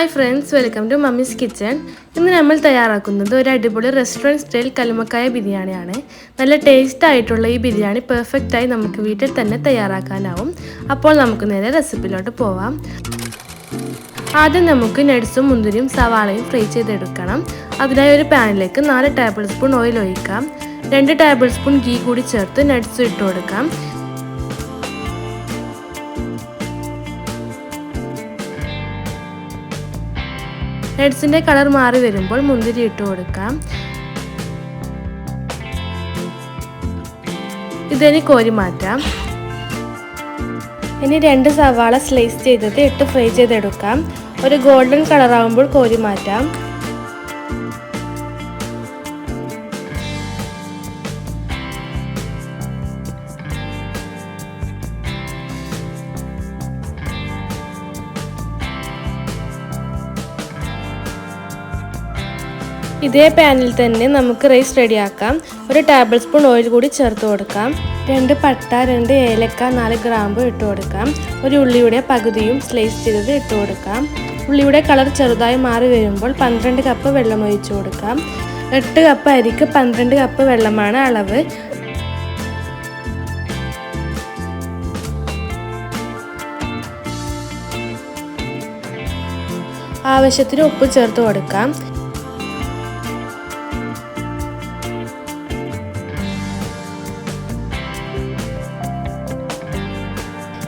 Hi friends welcome to mummy's kitchen ഇന്ന് നമ്മൾ തയ്യാറാക്കുന്നത് ഒരു അടിപൊളി റെസ്റ്റോറന്റ് സ്റ്റൈൽ കല്ലുമക്കായ ബിരിയാണിയാണ്. നല്ല ടേസ്റ്റ് ആയിട്ടുള്ള ഈ ബിരിയാണി പെർഫെക്റ്റായി നമുക്ക് വീട്ടിൽ തന്നെ തയ്യാറാക്കാനാവും. അപ്പോൾ നമുക്ക് നേരെ റെസിപ്പിയിലോട്ട് പോവാം. ആദ്യം നമുക്ക് നട്സും മുന്തിരിയും സവാളയും ഫ്രൈ ചെയ്തെടുക്കണം. അതിനായി ഒരു പാനിലേക്ക് നാല് ടേബിൾ സ്പൂൺ ഓയിൽ ഒഴിക്കാം. രണ്ട് ടേബിൾ സ്പൂൺ ഗീ കൂടി ചേർത്ത് നട്സ് ഇട്ട് കൊടുക്കാം. നട്സിന്റെ കളർ മാറി വരുമ്പോൾ മുന്തിരി ഇട്ട് കൊടുക്കാം. ഇതിനി കോരി മാറ്റാം. ഇനി രണ്ട് സവാള സ്ലൈസ് ചെയ്തത് ഇട്ട് ഫ്രൈ ചെയ്തെടുക്കാം. ഒരു ഗോൾഡൻ കളറാകുമ്പോൾ കോരി മാറ്റാം. ഇതേ പാനിൽ തന്നെ നമുക്ക് റൈസ് റെഡിയാക്കാം ഒരു ടേബിൾ സ്പൂൺ ഓയിൽ കൂടി ചേർത്ത് കൊടുക്കാം. രണ്ട് പട്ട രണ്ട് ഏലക്ക നാല് ഗ്രാമ്പ് ഇട്ട് കൊടുക്കാം. ഒരു ഉള്ളിയുടെ പകുതിയും സ്ലൈസ് ചെയ്തത് ഇട്ട് കൊടുക്കാം. ഉള്ളിയുടെ കളർ ചെറുതായി മാറി വരുമ്പോൾ പന്ത്രണ്ട് കപ്പ് വെള്ളം ഒഴിച്ചു കൊടുക്കാം. എട്ട് കപ്പ് അരിക്ക് പന്ത്രണ്ട് കപ്പ് വെള്ളമാണ് അളവ്. ആവശ്യത്തിന് ഉപ്പ് ചേർത്ത് കൊടുക്കാം.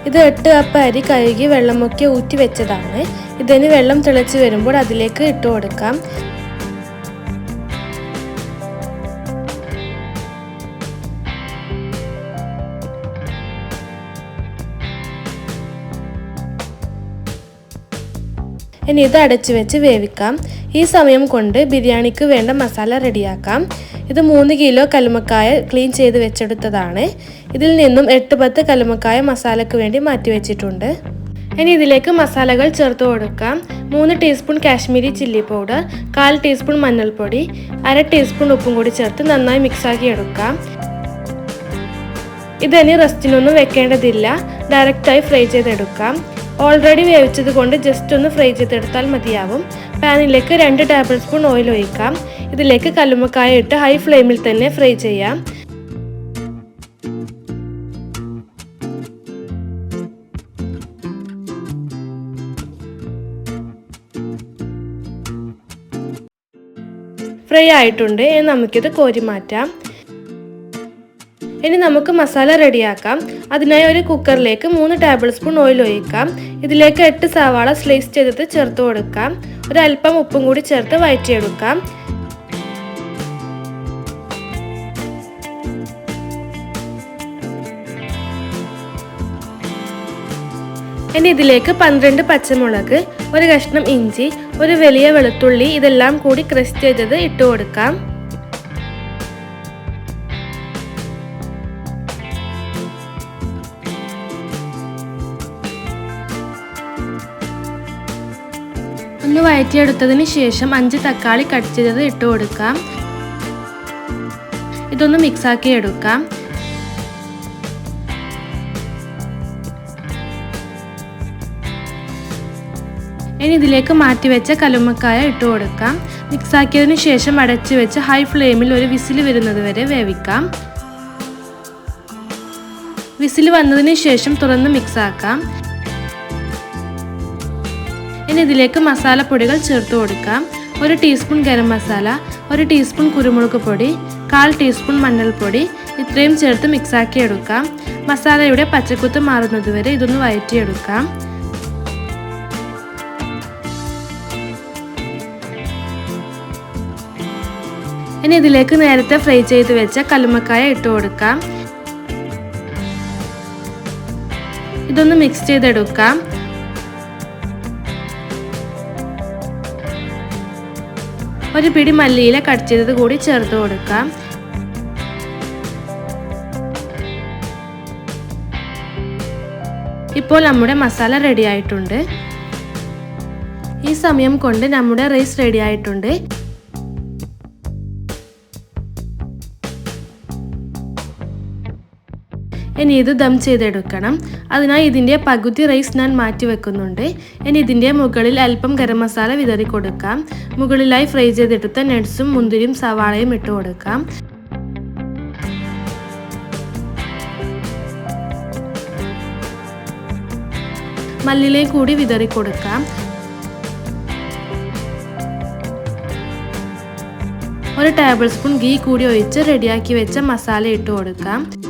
ഇത് എട്ട് കപ്പ് അരി കഴുകി വെള്ളമൊക്കെ ഊറ്റി വെച്ചതാണ്. ഇതിന് വെള്ളം തിളച്ച് വരുമ്പോൾ അതിലേക്ക് ഇട്ട് കൊടുക്കാം. ഇനി ഇത് അടച്ചു വെച്ച് വേവിക്കാം. ഈ സമയം കൊണ്ട് ബിരിയാണിക്ക് വേണ്ട മസാല റെഡിയാക്കാം. ഇത് മൂന്ന് കിലോ കല്ലുമക്കായ ക്ലീൻ ചെയ്ത് വെച്ചെടുത്തതാണ്. ഇതിൽ നിന്നും എട്ട് പത്ത് കല്ലുമക്കായ മസാലയ്ക്ക് വേണ്ടി മാറ്റി വെച്ചിട്ടുണ്ട്. ഇനി ഇതിലേക്ക് മസാലകൾ ചേർത്ത് കൊടുക്കാം. മൂന്ന് ടീസ്പൂൺ കാശ്മീരി ചില്ലി പൗഡർ കാൽ ടീസ്പൂൺ മഞ്ഞൾപ്പൊടി അര ടീസ്പൂൺ ഉപ്പും കൂടി ചേർത്ത് നന്നായി മിക്സാക്കി എടുക്കാം. ഇതിനി റെസ്റ്റിനൊന്നും വെക്കേണ്ടതില്ല. ഡയറക്റ്റായി ഫ്രൈ ചെയ്തെടുക്കാം. ഓൾറെഡി വേവിച്ചത് കൊണ്ട് ജസ്റ്റ് ഒന്ന് ഫ്രൈ ചെയ്തെടുത്താൽ മതിയാവും. പാനിലേക്ക് രണ്ട് ടേബിൾ സ്പൂൺ ഓയിൽ ഒഴിക്കാം. ഇതിലേക്ക് കല്ലുമക്കായ ഇട്ട് ഹൈ ഫ്ലെയിമിൽ തന്നെ ഫ്രൈ ചെയ്യാം. ഫ്രൈ ആയിട്ടുണ്ട്. നമുക്കിത് കോരി മാറ്റാം. ഇനി നമുക്ക് മസാല റെഡിയാക്കാം. അതിനായി ഒരു കുക്കറിലേക്ക് മൂന്ന് ടേബിൾ സ്പൂൺ ഓയിൽ ഒഴിക്കാം. ഇതിലേക്ക് എട്ട് സവാള സ്ലൈസ് ചെയ്തത് ചേർത്ത് കൊടുക്കാം. ഒരല്പം ഉപ്പും കൂടി ചേർത്ത് വഴറ്റിയെടുക്കാം. ഇനി ഇതിലേക്ക് പന്ത്രണ്ട് പച്ചമുളക് ഒരു കഷ്ണം ഇഞ്ചി ഒരു വലിയ വെളുത്തുള്ളി ഇതെല്ലാം കൂടി ക്രഷ് ചെയ്തത് ഇട്ട് കൊടുക്കാം. ഒന്ന് വഴറ്റിയെടുത്തതിന് ശേഷം അഞ്ച് തക്കാളി കട്ട് ചെയ്തത് ഇട്ട് കൊടുക്കാം. ഇതൊന്ന് മിക്സാക്കി എടുക്കാം. ഇനി ഇതിലേക്ക് മാറ്റി വെച്ച കലുമക്കായ ഇട്ട് കൊടുക്കാം. മിക്സാക്കിയതിന് ശേഷം അടച്ചു വെച്ച് ഹൈ ഫ്ലെയിമിൽ ഒരു വിസിൽ വരുന്നത് വരെ വേവിക്കാം. വിസിൽ വന്നതിന് ശേഷം തുറന്ന് മിക്സാക്കാം ഇനി ഇതിലേക്ക് മസാലപ്പൊടികൾ ചേർത്ത് കൊടുക്കാം. ഒരു ടീസ്പൂൺ ഗരം മസാല ഒരു ടീസ്പൂൺ കുരുമുളക് പൊടി കാൽ ടീസ്പൂൺ മഞ്ഞൾപ്പൊടി ഇത്രയും ചേർത്ത് മിക്സാക്കി എടുക്കാം. മസാലയുടെ പച്ചക്കുത്ത് മാറുന്നത് വരെ ഇതൊന്ന് വയറ്റിയെടുക്കാം. ഇനി ഇതിലേക്ക് നേരത്തെ ഫ്രൈ ചെയ്ത് വെച്ച കല്ലുമക്കായ ഇട്ട് കൊടുക്കാം. ഇതൊന്ന് മിക്സ് ചെയ്തെടുക്കാം. ഒരു പിടി മല്ലിയില കട്ട് ചെയ്തത് കൂടി ചേർത്ത് കൊടുക്കാം. ഇപ്പോൾ നമ്മുടെ മസാല റെഡി ആയിട്ടുണ്ട്. ഈ സമയം കൊണ്ട് നമ്മുടെ റൈസ് റെഡി ആയിട്ടുണ്ട്. ഇനി ഇത് ദം ചെയ്തെടുക്കണം. അതിനായി ഇതിന്റെ പകുതി റൈസ് ഞാൻ മാറ്റി വെക്കുന്നുണ്ട്. ഇനി ഇതിന്റെ മുകളിൽ അല്പം ഗരം മസാല വിതറി കൊടുക്കാം. മുകളിലായി ഫ്രൈ ചെയ്തെടുത്ത നട്ട്സും മുന്തിരിയും സവാളയും ഇട്ട് കൊടുക്കാം. മല്ലിലേ കൂടി വിതറി കൊടുക്കാം. ഒരു ടേബിൾ സ്പൂൺ ഗീ കൂടി ഒഴിച്ച് റെഡിയാക്കി വെച്ച മസാല ഇട്ട് കൊടുക്കാം.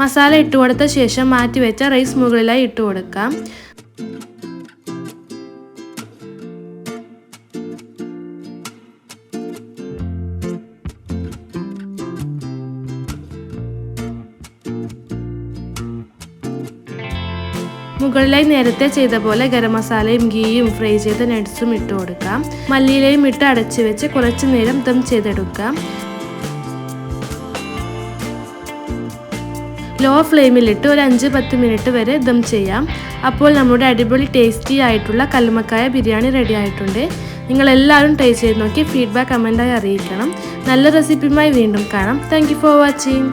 മസാല ഇട്ട് കൊടുത്ത ശേഷം മാറ്റി വെച്ച റൈസ് മുകളിലായി ഇട്ട് കൊടുക്കാം. മുകളിലായി നേരത്തെ ചെയ്ത പോലെ ഗരം മസാലയും ഗീയും ഫ്രൈ ചെയ്ത നട്ട്സും ഇട്ട് കൊടുക്കാം. മല്ലിയിലയും ഇട്ട് അടച്ചു വെച്ച് കുറച്ചു നേരം ദം ചെയ്തെടുക്കാം. ലോ ഫ്ലെയിമിലിട്ട് ഒരു അഞ്ച് പത്ത് മിനിറ്റ് വരെ ദം ചെയ്യാം. അപ്പോൾ നമ്മുടെ അടിപൊളി ടേസ്റ്റി ആയിട്ടുള്ള കല്ലുമക്കായ ബിരിയാണി റെഡി ആയിട്ടുണ്ട്. നിങ്ങളെല്ലാവരും ട്രൈ ചെയ്ത് നോക്കി ഫീഡ്ബാക്ക് കമന്റായി അറിയിക്കണം. നല്ല റെസിപ്പിയുമായി വീണ്ടും കാണാം. Thank for watching